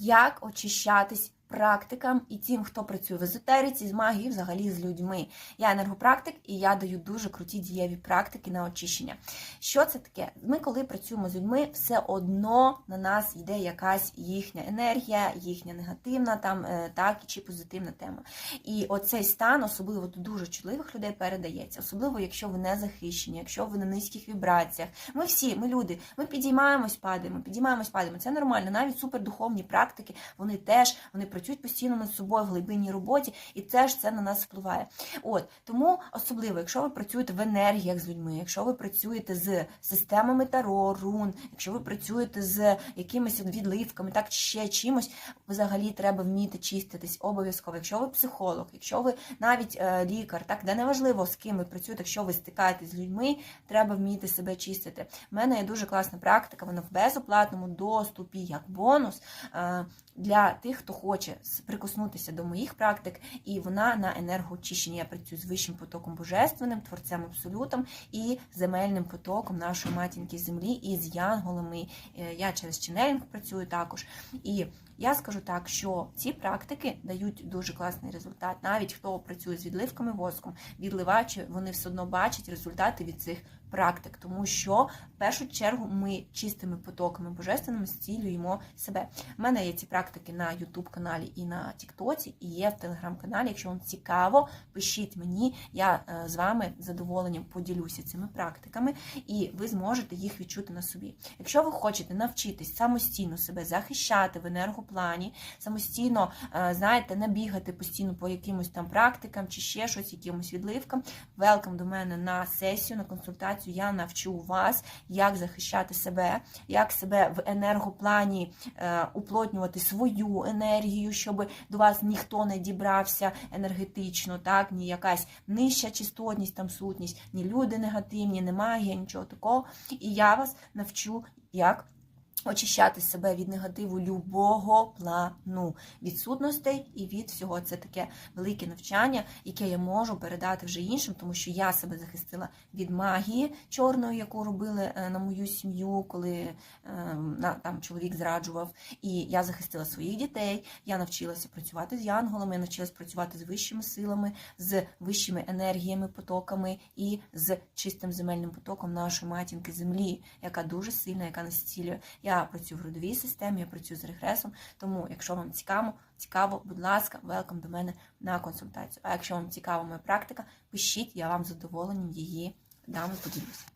як очищатись практикам і тим, хто працює в езотериці, з магією, взагалі з людьми. Я енергопрактик і я даю дуже круті дієві практики на очищення. Що це таке? Ми, коли працюємо з людьми, все одно на нас йде якась їхня енергія, їхня негативна там е, так чи позитивна тема. І оцей стан, особливо до дуже чутливих людей, передається, особливо якщо ви не захищені, якщо ви на низьких вібраціях. Ми всі, ми люди, ми підіймаємось, падаємо, підіймаємось, падаємо. Це нормально. Навіть супердуховні практики, вони теж вони працюють постійно над собою в глибинній роботі, і теж це на нас впливає. От тому особливо, якщо ви працюєте в енергіях з людьми, якщо ви працюєте з системами таро, рун, якщо ви працюєте з якимись відливками, так ще чимось, взагалі треба вміти чиститись обов'язково. Якщо ви психолог, якщо ви навіть е, лікар, так де неважливо з ким ви працюєте, якщо ви стикаєтесь з людьми, треба вміти себе чистити. У мене є дуже класна практика, вона в безоплатному доступі як бонус е, для тих, хто хоче прикоснутися до моїх практик, і вона на енергоочищенні. Я працюю з вищим потоком божественним, творцем абсолютом і земельним потоком нашої матінки землі і з янголами. Е, Я через ченелінг працюю також. І я скажу так, що ці практики дають дуже класний результат. Навіть хто працює з відливками воском, відливаючи, вони все одно бачать результати від цих практик, тому що в першу чергу ми чистими потоками божественними зцілюємо себе. У мене є ці практики на YouTube каналі і на Тіктоці, і є в телеграм-каналі. Якщо вам цікаво, пишіть мені. Я е, з вами з задоволенням поділюся цими практиками, і ви зможете їх відчути на собі. Якщо ви хочете навчитись самостійно себе захищати в енергоплані, самостійно, е, знаєте, не бігати постійно по якимось там практикам чи ще щось, якимось відливкам, велкам до мене на сесію, на консультацію. Я навчу вас, як захищати себе, як себе в енергоплані е, уплотнювати свою енергію, щоб до вас ніхто не дібрався енергетично, так, ні якась нижча чистотність, там сутність, ні люди негативні, ні магія, нічого такого. І я вас навчу, як очищати себе від негативу любого плану, відсутностей і від всього. Це таке велике навчання, яке я можу передати вже іншим, тому що я себе захистила від магії чорної, яку робили е, на мою сім'ю, коли е, там чоловік зраджував. І я захистила своїх дітей. Я навчилася працювати з янголами, я навчилася працювати з вищими силами, з вищими енергіями, потоками і з чистим земельним потоком нашої матінки землі, яка дуже сильна, яка нас зцілює. Я працюю в родовій системі, я працюю з регресом. Тому, якщо вам цікаво, цікаво, будь ласка, велкам до мене на консультацію. А якщо вам цікава моя практика, пишіть, я вам задоволенням її дам поділюся.